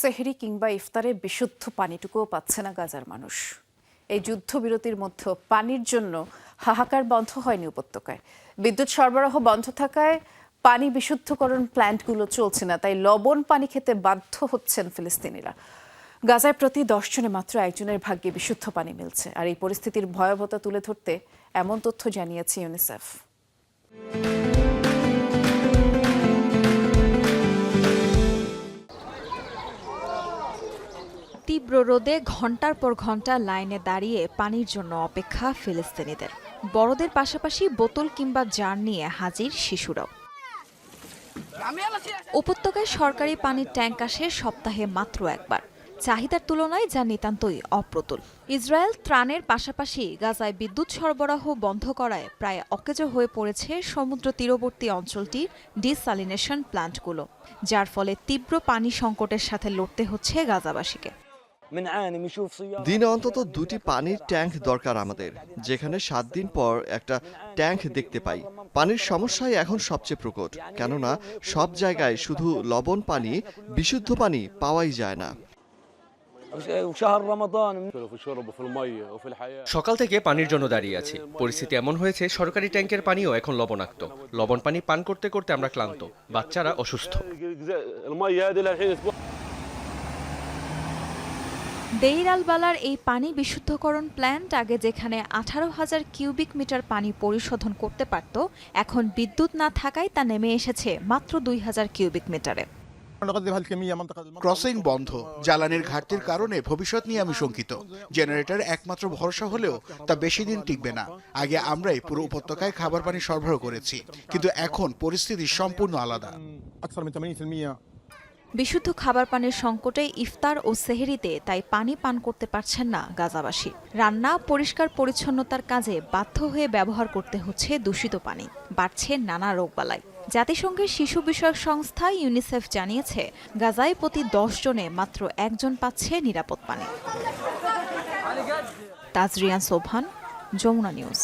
সেহরি কিংবা ইফতারে বিশুদ্ধ পানিটুকুও পাচ্ছে না গাজার মানুষ। এই যুদ্ধবিরতির মধ্যে পানির জন্য হাহাকার বন্ধ হয়নি উপত্যকায়। বিদ্যুৎ সরবরাহ বন্ধ থাকায় পানি বিশুদ্ধকরণ প্ল্যান্টগুলো চলছে না, তাই লবণ পানি খেতে বাধ্য হচ্ছেন ফিলিস্তিনিরা। গাজায় প্রতি দশ জনে মাত্র একজনের ভাগ্যে বিশুদ্ধ পানি মিলছে, আর এই পরিস্থিতির ভয়াবহতা তুলে ধরতে এমন তথ্য জানিয়েছে ইউনিসেফ। তীব্র রোদে ঘণ্টার পর ঘণ্টা লাইনে দাঁড়িয়ে পানির জন্য অপেক্ষা ফিলিস্তিনিদের। বড়দের পাশাপাশি বোতল কিংবা জার নিয়ে হাজির শিশুরাও। উপত্যকায় সরকারি পানির ট্যাঙ্ক আসে সপ্তাহে মাত্র একবার। চাহিদার তুলনায় যা নিতান্তই অপ্রতুল। ইসরায়েল ত্রাণের পাশাপাশি গাজায় বিদ্যুৎ সরবরাহ বন্ধ করায় প্রায় অকেজো হয়ে পড়েছে সমুদ্র তীরবর্তী অঞ্চলটি ডিসালিনেশন প্ল্যান্টগুলো, যার ফলে তীব্র পানি সংকটের সাথে লড়তে হচ্ছে গাজাবাসীকে। দিনে অন্তত দুটি পানির ট্যাঙ্ক দরকার আমাদের যেখানে সাত দিন পর একটা ট্যাঙ্ক দেখতে পাই। পানির সমস্যাই এখন সবচেয়ে প্রকট কেননা সব জায়গায় শুধু লবণ পানি বিশুদ্ধ পানি পাওয়াই যায় না। সকাল থেকে পানির জন্য দাঁড়িয়ে আছি। পরিস্থিতি এমন হয়েছে সরকারি ট্যাঙ্কের পানিও এখন লবণাক্ত। লবণ পানি পান করতে করতে আমরা ক্লান্ত বাচ্চারা অসুস্থ। দেইরালবালার এই পানি বিশুদ্ধকরণ প্ল্যান্ট আগে যেখানে আঠারো হাজার কিউবিক মিটার পানি পরিশোধন করতে পারত, এখন বিদ্যুৎ না থাকায় তা নেমে এসেছে মাত্র দুই হাজার কিউবিক মিটারে। ক্রসিং বন্ধ, জ্বালানির ঘাটতির কারণে ভবিষ্যৎ নিয়ে আমি শঙ্কিত। জেনারেটর একমাত্র ভরসা হলেও তা বেশি দিন টিকবে না। আগে আমরাই পুরো উপত্যকায় খাবার পানি সরবরাহ করেছি, কিন্তু এখন পরিস্থিতি সম্পূর্ণ আলাদা। বিশুদ্ধ খাবার পানির সংকটে ইফতার ও সেহেরিতে তাই পানি পান করতে পারছেন না গাজাবাসী। রান্না পরিষ্কার পরিচ্ছন্নতার কাজে বাধ্য হয়ে ব্যবহার করতে হচ্ছে দূষিত পানি। বাড়ছে নানা রোগবালাই। জাতিসংঘের শিশু বিষয়ক সংস্থা ইউনিসেফ জানিয়েছে, গাজায় প্রতি দশ জনে মাত্র একজন পাচ্ছে নিরাপদ পানি। তাজরিয়ান সোভান যমুনা নিউজ।